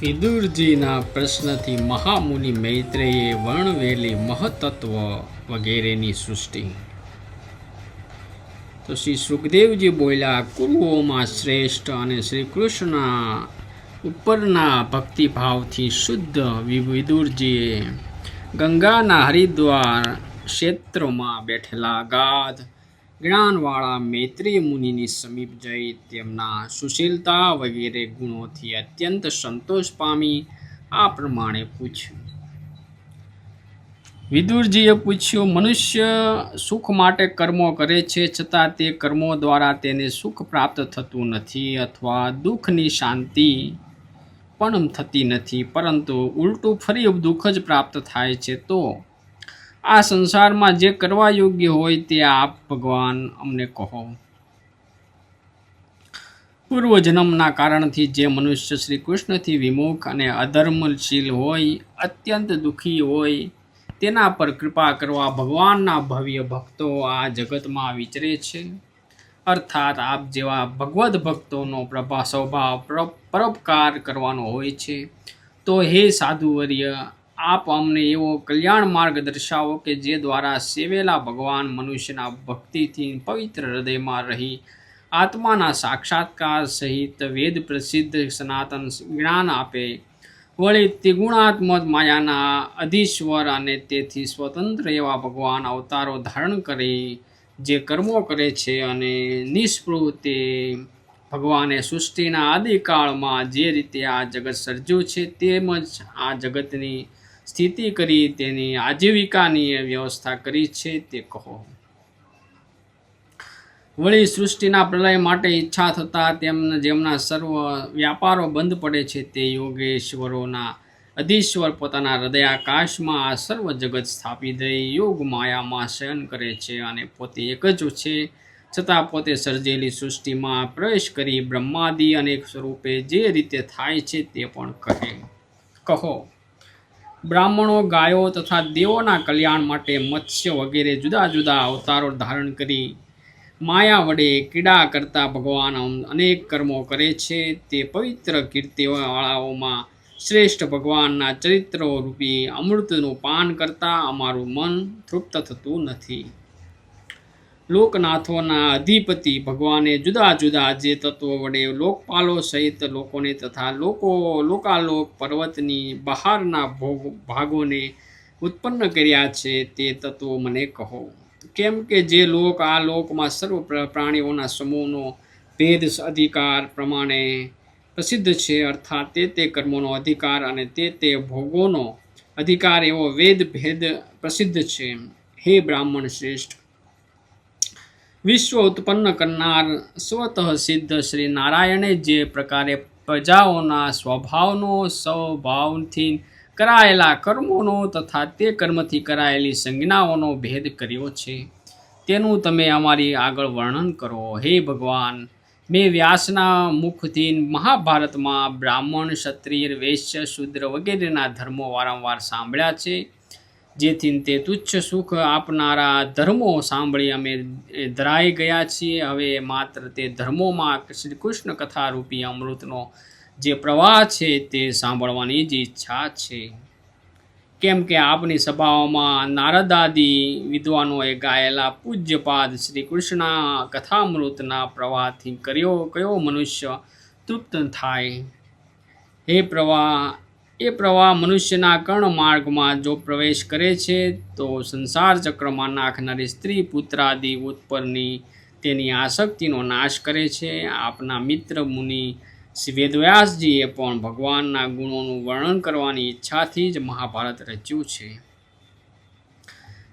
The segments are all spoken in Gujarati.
વિદુરજીના પ્રશ્નથી મહામુનિ મૈત્રેયે વર્ણવેલી મહતત્વ વગેરેની સૃષ્ટિ. તો શ્રી સુખદેવજી બોલ્યા કુરુઓમાં શ્રેષ્ઠ અને શ્રી કૃષ્ણના ઉપરના ભક્તિભાવથી શુદ્ધ વિદુરજીએ ગંગાના હરિદ્વાર ક્ષેત્રોમાં બેઠેલા ગાધ જ્ઞાનવાળા મૈત્રી મુનિની સમીપ જઈ તેમના સુશીલતા વગેરે ગુણોથી અત્યંત સંતોષ પામી આ પ્રમાણે પૂછ્યું. વિદુરજીએ પૂછ્યું, મનુષ્ય સુખ માટે કર્મો કરે છે છતાં તે કર્મો દ્વારા તેને સુખ પ્રાપ્ત થતું નથી અથવા દુઃખની શાંતિ પણ થતી નથી, પરંતુ ઉલટું ફરી દુઃખ જ પ્રાપ્ત થાય છે તો આ સંસારમાં જે કરવા યોગ્ય હોય તે આપ ભગવાન અમને કહો. પૂર્વજન્મના કારણથી જે મનુષ્ય શ્રી કૃષ્ણથી વિમુખ અને અધર્મશીલ હોય, અત્યંત દુઃખી હોય, તેના પર કૃપા કરવા ભગવાનના ભવ્ય ભક્તો આ જગતમાં વિચરે છે. અર્થાત આપ જેવા ભગવદ્ ભક્તોનો પ્રભા સ્વભાવ પર- પરોપકાર કરવાનો હોય છે. તો હે સાધુવર્ય આપ અમને એવો કલ્યાણ માર્ગ દર્શાવો કે જે દ્વારા સેવેલા ભગવાન મનુષ્યના ભક્તિથી પવિત્ર હૃદયમાં રહી આત્માના સાક્ષાત્કાર સહિત વેદ પ્રસિદ્ધ સનાતન જ્ઞાન આપે. વળી ત્રિગુણાત્મક માયાના અધીશ્વર અને તેથી સ્વતંત્ર એવા ભગવાન અવતારો ધારણ કરી, જે કર્મો કરે છે અને નિષ્પૃહ ભગવાને સૃષ્ટિના આદિકાળમાં જે રીતે આ જગત સર્જ્યું છે, તેમજ આ જગતની સ્થિતિ કરી, તેની આજીવિકાની વ્યવસ્થા કરી છે, તે કહો. વળી સૃષ્ટિના પ્રલય માટે ઈચ્છા થતાં તેમને જેમના સર્વ વ્યાપારો બંધ પડે છે, તે યોગેશ્વરોના અધીશ્વર પોતાના હૃદયાકાશમાં આ સર્વ જગત સ્થાપી દઈ યોગ માયામાં શયન કરે છે અને પોતે એક જ છે. છતાં પોતે સર્જેલી સૃષ્ટિમાં પ્રવેશ કરી બ્રહ્માદિ અનેક સ્વરૂપે જે રીતે થાય છે, તે પણ કહે. કહો. બ્રાહ્મણો, ગાયો તથા દેવોના કલ્યાણ માટે મત્સ્ય વગેરે જુદા જુદા અવતારો ધારણ કરી માયા વડે કીડા કરતા ભગવાન અનેક કર્મો કરે છે. તે પવિત્ર કીર્તિવાળાઓમાં શ્રેષ્ઠ ભગવાનના ચરિત્રો રૂપી અમૃતનું પાન કરતાં અમારું મન તૃપ્ત થતું નથી. લોકનાથોના અધિપતિ ભગવાને જુદા જુદા જે તત્વો વડે લોકપાલો સહિત લોકોને તથા લોકો લોકાલોક પર્વતની બહારના ભોગ ભાગોને ઉત્પન્ન કર્યા છે તે તત્વો મને કહો. કેમ કે જે લોક આ લોકમાં સર્વ પ્ર- પ્રાણીઓના સમૂહનો ભેદ અધિકાર પ્રમાણે પ્રસિદ્ધ છે અર્થાત તે તે કર્મોનો અધિકાર અને તે તે ભોગોનો અધિકાર એવો વેદ ભેદ પ્રસિદ્ધ છે. હે બ્રાહ્મણ શ્રેષ્ઠ વિશ્વ ઉત્પન્ન કરનાર સ્વતઃ સિદ્ધ શ્રી નારાયણે જે પ્રકારે પ્રજાઓના સ્વભાવનો, સ્વભાવથી કરાયેલા કર્મોનો તથા તે કર્મથી કરાયેલી સંજ્ઞાઓનો ભેદ કર્યો છે. તેનું તમે અમારી આગળ વર્ણન કરો. હે ભગવાન, મેં વ્યાસના મુખથી મહાભારતમાં બ્રાહ્મણ, ક્ષત્રિય, વૈશ્ય, શૂદ્ર વગેરેના ધર્મો વારંવાર સાંભળ્યા છે. જેથી તે તુચ્છ સુખ આપનારા ધર્મો સાંભળી અમે ધરાઈ ગયા છીએ. હવે માત્ર તે ધર્મોમાં શ્રી કૃષ્ણ કથા રૂપી અમૃતનો જે પ્રવાહ છે તે સાંભળવાની જ ઈચ્છા છે. કેમ કે આપની સભાઓમાં નારદાદી વિદ્વાનોએ ગાયેલા પૂજ્યપાદ શ્રી કૃષ્ણ કથામૃતના પ્રવાહથી કર્યો, કયો મનુષ્ય તૃપ્ત થાય? હે પ્રવાહ એ પ્રવાહ મનુષ્યના કર્ણ માર્ગમાં જો પ્રવેશ કરે છે, તો સંસાર ચક્રમાં નાખનારી સ્ત્રી પુત્રાદિ ઉત્પરની તેની આસક્તિનો નાશ કરે છે. આપના મિત્ર મુનિ વેદવ્યાસજીએ પણ ભગવાનના ગુણોનું વર્ણન કરવાની ઈચ્છાથી જ મહાભારત રચ્યું છે.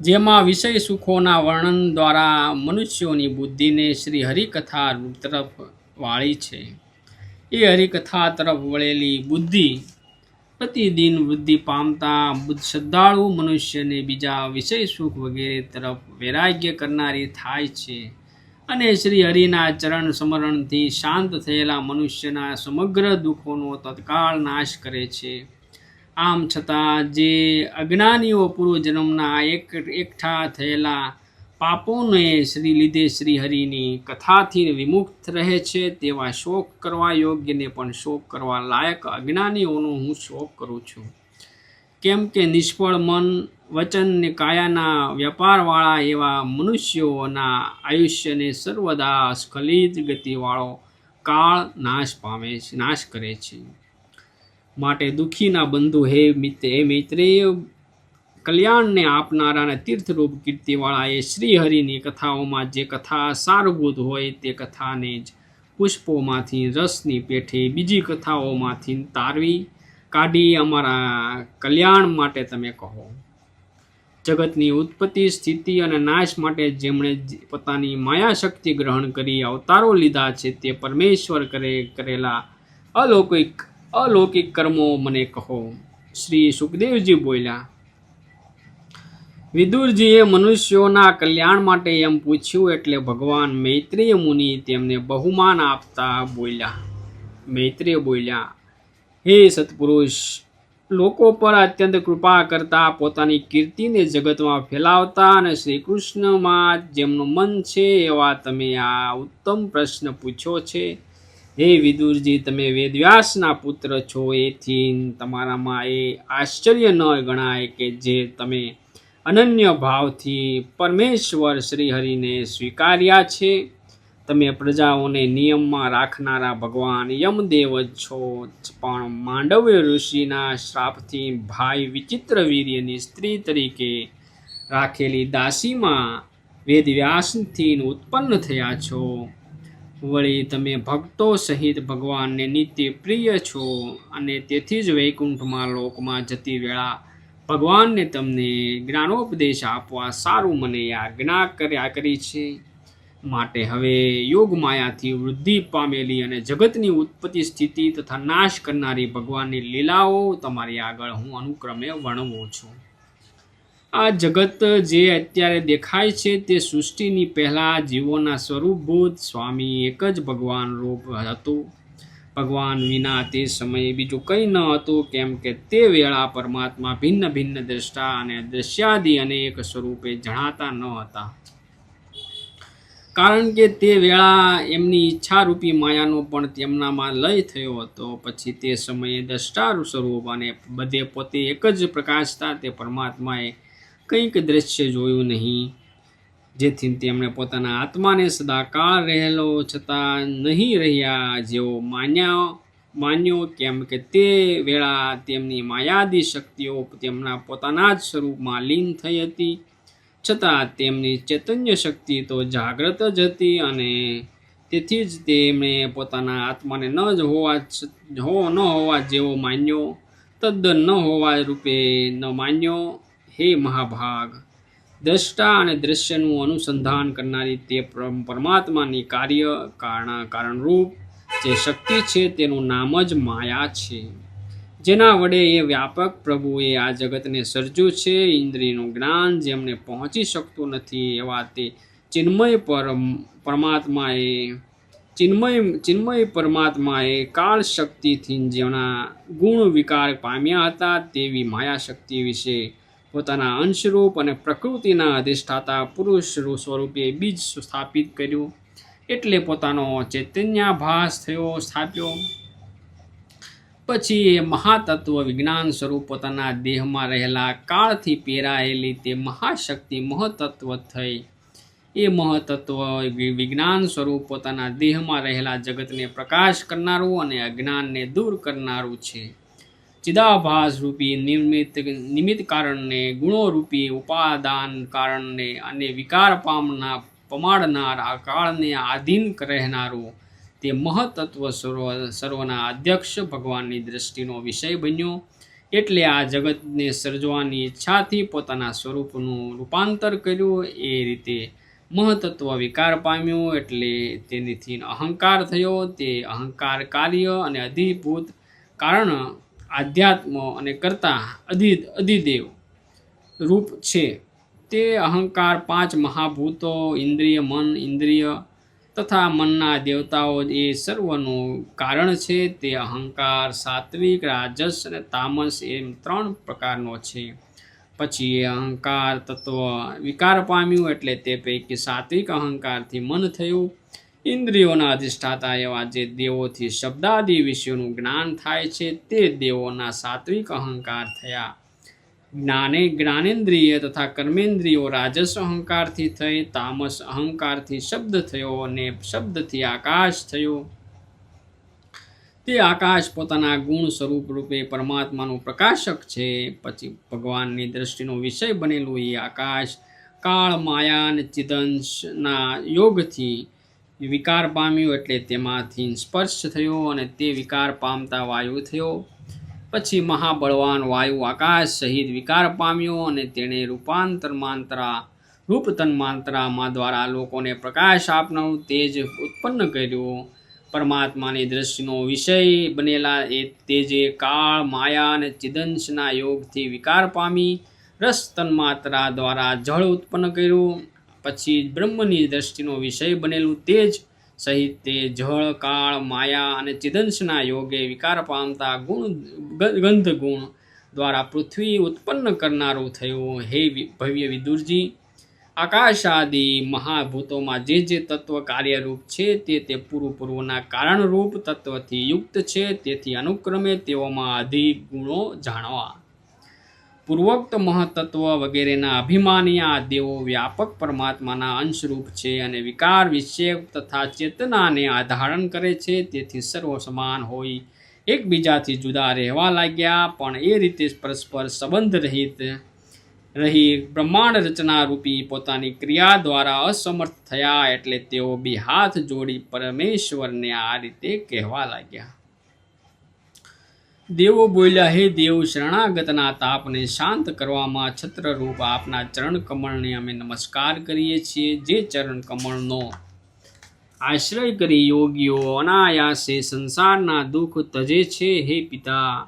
જેમાં વિષય સુખોના વર્ણન દ્વારા મનુષ્યોની બુદ્ધિને શ્રી હરિકથા તરફ વાળી છે. એ હરિકથા તરફ વળેલી બુદ્ધિ પ્રતિદિન વૃદ્ધિ પામતા બુદ્ધ શ્રદ્ધાળુ મનુષ્યને બીજા વિષય સુખ વગેરે તરફ વૈરાગ્ય કરનારી થાય છે. અને શ્રી હરિના ચરણ સ્મરણથી શાંત થયેલા મનુષ્યના સમગ્ર દુઃખોનો તત્કાળ નાશ કરે છે. આમ છતાં જે અજ્ઞાનીઓ પૂર્વજન્મના એક એકઠા થયેલા પાપોને શ્રી લીધે શ્રી હરિની કથાથી વિમુક્ત રહે છે, તેવા શોક કરવા યોગ્યને પણ શોક કરવા લાયક અજ્ઞાનીઓનો હું શોક કરું છું. કેમ કે નિષ્ફળ મન, વચન ને કાયાના વ્યાપારવાળા એવા મનુષ્યોના આયુષ્યને સર્વદા સ્ખલિત ગતિવાળો કાળ નાશ પામે છે, નાશ કરે છે. માટે દુઃખીના બંધુ હે મિત્ર હે મૈત્રેય કલ્યાણને આપનારા અને તીર્થરૂપ કીર્તિવાળા એ શ્રી કથાઓમાં જે કથા સારભૂત હોય તે કથાને જ પુષ્પોમાંથી રસની પેઠે બીજી કથાઓમાંથી તારવી કાઢી અમારા કલ્યાણ માટે તમે કહો. જગતની ઉત્પત્તિ, સ્થિતિ અને નાશ માટે જેમણે પોતાની માયા શક્તિ ગ્રહણ કરી, અવતારો લીધા છે તે પરમેશ્વર કરે કરેલા અલૌકિક અલૌકિક કર્મો મને કહો. શ્રી સુખદેવજી બોલ્યા વિદુરજીએ મનુષ્યોના કલ્યાણ માટે એમ પૂછ્યું એટલે ભગવાન મૈત્રેય મુનિ તેમને બહુમાન આપતા બોલ્યા, મૈત્રેય બોલ્યા, હે સત્પુરુષ, લોકો પર અત્યંત કૃપા કરતા પોતાની કીર્તિને જગતમાં ફેલાવતા અને શ્રી કૃષ્ણમાં જેમનું મન છે એવા તમે આ ઉત્તમ પ્રશ્ન પૂછ્યો છે. હે વિદુરજી, તમે વેદવ્યાસના પુત્ર છો એથી તમારામાં એ આશ્ચર્ય ન ગણાય કે જે તમે અનન્ય ભાવથી પરમેશ્વર શ્રી હરિને સ્વીકાર્યા છે. તમે પ્રજાઓને નિયમમાં રાખનારા ભગવાન યમદેવ જ છો. પણ માંડવ્ય ઋષિના શ્રાપથી ભાઈ વિચિત્ર વીર્યની સ્ત્રી તરીકે રાખેલી દાસીમાં વેદવ્યાસથી ઉત્પન્ન થયા છો. વળી તમે ભક્તો સહિત ભગવાનને નિત્ય પ્રિય છો અને તેથી જ વૈકુંઠમાં લોકમાં જતી વેળા ભગવાનને તમને જ્ઞાનોપદેશ આપવા સારું મને આજ્ઞા કર્યા કરી છે. માટે હવે યોગ માયાથી વૃદ્ધિ પામેલી અને જગતની ઉત્પત્તિ સ્થિતિ તથા નાશ કરનારી ભગવાનની લીલાઓ તમારી આગળ હું અનુક્રમે વર્ણવું છું. આ જગત જે અત્યારે દેખાય છે તે સૃષ્ટિની પહેલાં જીવોના સ્વરૂપભૂત સ્વામી એક જ ભગવાન રૂપ હતું. ભગવાન વિના તે સમયે બીજું કંઈ ન હતું, કેમ કે તે વેળા પરમાત્મા ભિન્ન ભિન્ન દ્રષ્ટા અને દ્રશ્યાદિ અનેક સ્વરૂપે જણાતા ન હતા. કારણ કે તે વેળા એમની ઈચ્છારૂપી માયાનો પણ તેમનામાં લય થયો હતો. પછી તે સમયે દ્રષ્ટારૂ સ્વરૂપ અને બધે પોતે એક જ પ્રકાશતા તે પરમાત્માએ કંઈક દ્રશ્ય જોયું નહીં. જેથી તેમણે પોતાના આત્માને સદાકાળ રહેલો છતાં નહીં રહ્યા જેઓ માન્યા, માન્યો કેમ કે તે વેળા તેમની માયાદી શક્તિઓ તેમના પોતાના જ સ્વરૂપમાં લીન થઈ હતી. છતાં તેમની ચૈતન્ય શક્તિ તો જાગ્રત જ હતી અને તેથી જ તેમણે પોતાના આત્માને ન જ હોવા હો, ન હોવા જેવો માન્યો, તદ્દન ન હોવા રૂપે ન માન્યો. હે મહાભાગ! દ્રષ્ટા અને દ્રશ્યનું અનુસંધાન કરનારી તે પરમાત્માની કાર્ય કારણ કારણરૂપ જે શક્તિ છે તેનું નામ જ માયા છે. જેના વડે એ વ્યાપક પ્રભુએ આ જગતને સર્જ્યું છે, ઇન્દ્રિયનું જ્ઞાન જેમને પહોંચી શકતું નથી એવા તે ચિન્મય પરમ પરમાત્માએ ચિન્મય ચિન્મય પરમાત્માએ કાળ શક્તિથી જેના ગુણ વિકાર પામ્યા હતા તેવી માયા શક્તિ વિશે પોતાના અંશરૂપ અને પ્રકૃતિના અધિષ્ઠાતા પુરુષ સ્વરૂપે બીજ સ્થાપિત કર્યું. એટલે પોતાનો ચૈતન્યાભાસ થયો, સ્થાપ્યો. પછી મહાતત્વ વિજ્ઞાન સ્વરૂપ પોતાના દેહમાં રહેલા કાળથી પેરાયેલી તે મહાશક્તિ મહતત્વ થઈ. એ મહતત્વ વિજ્ઞાન સ્વરૂપ પોતાના દેહમાં રહેલા જગતને પ્રકાશ કરનારું અને અજ્ઞાનને દૂર કરનારું છે. ચિદાભાસ રૂપી નિર્મિત નિમિત્ત કારણને ગુણોરૂપી ઉપાદાન કારણને અને વિકાર પામના પમાડનાર આ કાળને આધીન રહેનારું તે મહતત્વ સર્વ સર્વના અધ્યક્ષ ભગવાનની દ્રષ્ટિનો વિષય બન્યો એટલે આ જગતને સર્જવાની ઈચ્છાથી પોતાના સ્વરૂપનું રૂપાંતર કર્યું એ રીતે મહતત્વ વિકાર પામ્યો એટલે તેનીથી અહંકાર થયો તે અહંકાર કાર્ય અને અધિભૂત કારણ આધ્યાત્મ અને કરતા અધિ અધિદેવ રૂપ છે. તે અહંકાર પાંચ મહાભૂતો, ઇન્દ્રિય, મન, ઇન્દ્રિય તથા મનના દેવતાઓ એ સર્વનું કારણ છે. તે અહંકાર, સાત્વિક, રાજસ અને તામસ એમ ત્રણ પ્રકારનો છે. પછી એ અહંકાર તત્વ વિકાર પામ્યું એટલે તે પૈકી સાત્વિક અહંકારથી મન થયું. ઇન્દ્રિયોના અધિષ્ઠાતા એવા જે દેવોથી શબ્દાદિ વિષયોનું જ્ઞાન થાય છે, તે દેવોના સાત્વિક અહંકાર થયા. જ્ઞાને જ્ઞાનેન્દ્રિય તથા કર્મેન્દ્રિયો રાજસ અહંકારથી થઈ, તામસ અહંકારથી શબ્દ થયો અને શબ્દથી આકાશ થયો. તે આકાશ પોતાના ગુણ સ્વરૂપ રૂપે પરમાત્માનું પ્રકાશક છે. પછી ભગવાનની દ્રષ્ટિનો વિષય બનેલું એ આકાશ કાળ માયાન ચિદંશના યોગથી વિકાર પામ્યું એટલે તેમાંથી સ્પર્શ થયો અને તે વિકાર પામતા વાયુ થયો. પછી મહાબળવાન વાયુ આકાશ સહિત વિકાર પામ્યો અને તેણે રૂપાંતર માત્રા રૂપ તન્માંત્રામાં દ્વારા લોકોને પ્રકાશ આપનારું તેજ ઉત્પન્ન કર્યું. પરમાત્માની દ્રષ્ટિનો વિષય બનેલા એ તેજે કાળ, માયા અને ચિદંશના યોગથી વિકાર પામી, રસ તન્માત્રા દ્વારા જળ ઉત્પન્ન કર્યું. પછી બ્રહ્મની દ્રષ્ટિનો વિષય બનેલું તેજ સહિત તે જળ, કાળ, માયા અને ચિદંશના યોગે વિકાર પામતા ગુણ ગંધ ગુણ દ્વારા પૃથ્વી ઉત્પન્ન કરનારું થયું. હે ભવ્ય વિદુરજી, આકાશ આદિ મહાભૂતોમાં જે જે તત્વ કાર્યરૂપ છે તે તે પૂર્વ પૂર્વના કારણરૂપ તત્વથી યુક્ત છે. તેથી અનુક્રમે તેઓમાં અધિક ગુણો જાણવા. પૂર્વોક્ત મહતત્વ વગેરેના અભિમાની આ દેવો વ્યાપક પરમાત્માના અંશરૂપ છે અને વિકાર વિક્ષેપ તથા ચેતનાને આધારણ કરે છે, તેથી સર્વ સમાન હોય. એકબીજાથી જુદા રહેવા લાગ્યા, પણ એ રીતે પરસ્પર સંબંધ રહિત રહી બ્રહ્માંડ રચના રૂપી પોતાની ક્રિયા દ્વારા અસમર્થ થયા એટલે તેઓ બી હાથ જોડી પરમેશ્વરને આ રીતે કહેવા લાગ્યા. દેવો બોલ્યા, હે દેવ શરણાગતના, તાપને શાંત કરવામાં છત્રરૂપ આપના ચરણ કમળને અમે નમસ્કાર કરીએ છીએ, જે ચરણ કમળનો આશ્રય કરી યોગીઓ અનાયાસે સંસારના દુઃખ તજે છે, હે પિતા.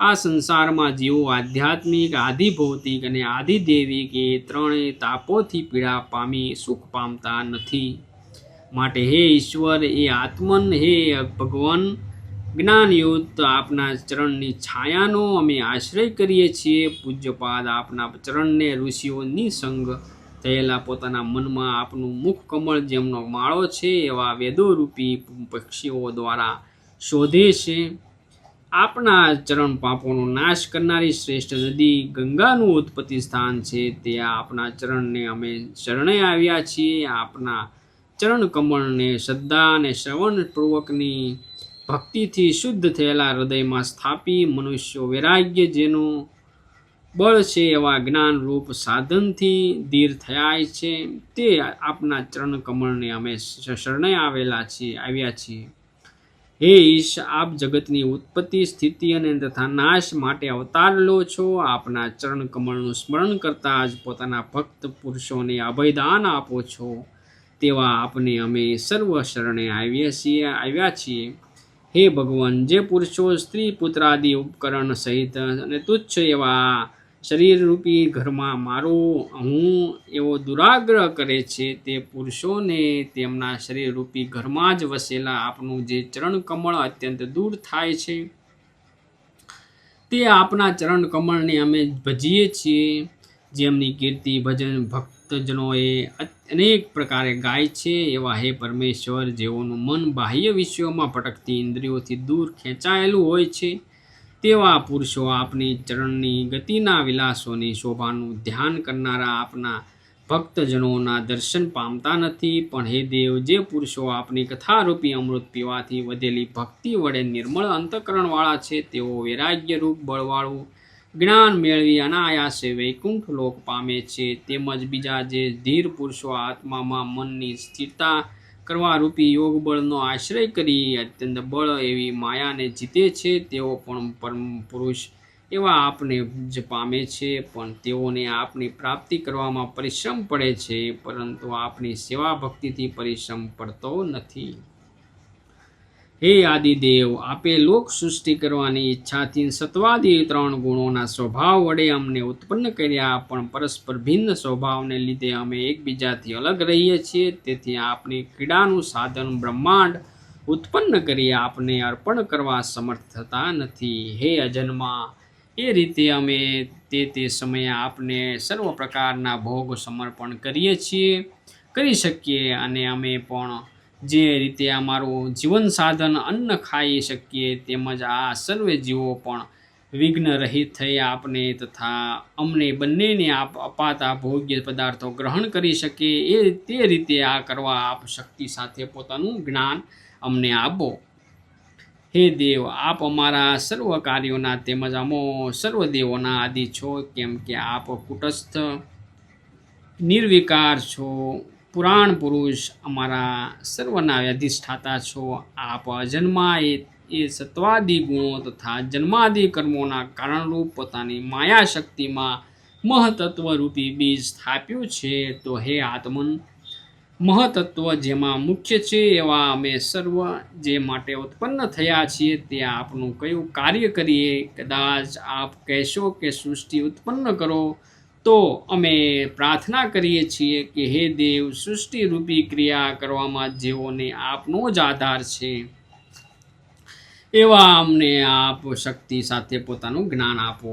આ સંસારમાં જીવો આધ્યાત્મિક, આધિભૌતિક અને આધિદેવિક એ ત્રણેય તાપોથી પીડા પામી સુખ પામતા નથી. માટે હે ઈશ્વર, એ આત્મન, હે ભગવાન જ્ઞાનયુક્ત આપના ચરણની છાયાનો અમે આશ્રય કરીએ છીએ. પૂજ્યપાદ આપના ચરણને ઋષિઓ સંગ થયેલા પોતાના મનમાં આપનું મુખ કમળ જેમનો માળો છે એવા વેદોરૂપી પક્ષીઓ દ્વારા શોધે છે. આપના ચરણ પાપોનો નાશ કરનારી શ્રેષ્ઠ નદી ગંગાનું ઉત્પત્તિ સ્થાન છે. તે આપના ચરણને અમે શરણે આવ્યા છીએ. આપના ચરણ કમળને શ્રદ્ધા અને શ્રવણપૂર્વકની ભક્તિથી શુદ્ધ થયેલા હૃદયમાં સ્થાપી મનુષ્યો વૈરાગ્ય જેનું બળ છે એવા જ્ઞાનરૂપ સાધનથી ધીર થયા છે. તે આપના ચરણ કમળને અમે શરણે આવેલા છીએ, આવ્યા છીએ. હે ઈશ, આપ જગતની ઉત્પત્તિ, સ્થિતિ અને તથા નાશ માટે અવતાર લો છો. આપના ચરણ કમળનું સ્મરણ કરતા જ પોતાના ભક્ત પુરુષોને અભયદાન આપો છો. તેવા આપને અમે સર્વ શરણે આવ્યા છીએ આવ્યા છીએ. હે ભગવાન, જે પુરુષો સ્ત્રી પુત્રાદિ ઉપકરણ સહિત અને તુચ્છ એવા શરીરરૂપી ઘરમાં મારો હું એવો દુરાગ્રહ કરે છે, તે પુરુષોને તેમના શરીરરૂપી ઘરમાં જ વસેલા આપનું જે ચરણ કમળ અત્યંત દૂર થાય છે, તે આપના ચરણ કમળને અમે ભજીએ છીએ. જેમની કીર્તિ ભજન ભક્તજનોએ અનેક પ્રકારે ગાય છે. એવા હે પરમેશ્વર, જેઓનું મન બાહ્ય વિષયોમાં ભટકતી ઇન્દ્રિયોથી દૂર ખેંચાયેલું હોય છે. તેવા પુરુષો આપની ચરણની ગતિના વિલાસોની શોભાનું ધ્યાન કરનારા આપના ભક્તજનોના દર્શન પામતા નથી. પણ હે દેવ, જે પુરુષો આપની કથારૂપી અમૃત પીવાથી વધેલી ભક્તિ વડે નિર્મળ અંતકરણવાળા છે, તેઓ વૈરાગ્યરૂપ બળવાળું જ્ઞાન મેળવી અનાયાસે વૈકુંઠ લોક પામે છે. તેમજ બીજા જે ધીર પુરુષો આત્મામાં મનની સ્થિરતા કરવા રૂપી યોગ બળનો આશ્રય કરી અત્યંત બળ એવી માયાને જીતે છે. તેઓ પણ પરમ પુરુષ એવા આપને જ પામે છે. પણ તેઓને આપની પ્રાપ્તિ કરવામાં પરિશ્રમ પડે છે. પરંતુ આપની સેવા ભક્તિથી પરિશ્રમ પડતો નથી. હે આદિદેવ, આપે લોક સૃષ્ટિ કરવાની ઈચ્છાથી સત્વાદી ત્રણ ગુણોના સ્વભાવ વડે અમને ઉત્પન્ન કર્યા, પણ પરસ્પર ભિન્ન સ્વભાવને લીધે અમે એકબીજાથી અલગ રહીએ છીએ. તેથી આપની ક્રીડાનું સાધન બ્રહ્માંડ ઉત્પન્ન કરી આપને અર્પણ કરવા સમર્થ થતા નથી. હે અજન્મા, એ રીતે અમે તે તે સમયે આપને સર્વ પ્રકારના ભોગ સમર્પણ કરીએ છીએ. કરી શકીએ અને અમે પણ જે રીતે અમારું જીવન સાધન અન્ન ખાઈ શકીએ તેમજ આ સર્વે જીવો પણ વિઘ્ન રહિત થઈ આપને તથા અમને બંનેને આપ અપાતા ભોગ્ય પદાર્થો ગ્રહણ કરી શકે એ તે રીતે આ કરવા આપ શક્તિ સાથે પોતાનું જ્ઞાન અમને આપો. હે દેવ, આપ અમારા સર્વ કાર્યોના તેમજ અમો સર્વ દેવોના આદિ છો, કેમ કે આપ કુટસ્થ, નિર્વિકાર છો. પુરાણ પુરુષ અમારા સર્વના અધિષ્ઠાતા છો. આપ જન્મા એ એ સત્વાદી ગુણો તથા જન્માદિ કર્મોના કારણરૂપ પોતાની માયા શક્તિમાં મહતત્વરૂપી બીજ સ્થાપ્યું છે. તો હે આત્મન, મહતત્વ જેમાં મુખ્ય છે એવા અમે સર્વ જે માટે ઉત્પન્ન થયા છીએ તે આપનું કયું કાર્ય કરીએ? કદાચ આપ કહેશો કે સૃષ્ટિ ઉત્પન્ન કરો. તો અમે પ્રાર્થના કરીએ છીએ કે હે દેવ, સૃષ્ટિરૂપી ક્રિયા કરવામાં જેઓને આપનો જ આધાર છે, એવા અમને આપ શક્તિ સાથે પોતાનું જ્ઞાન આપો.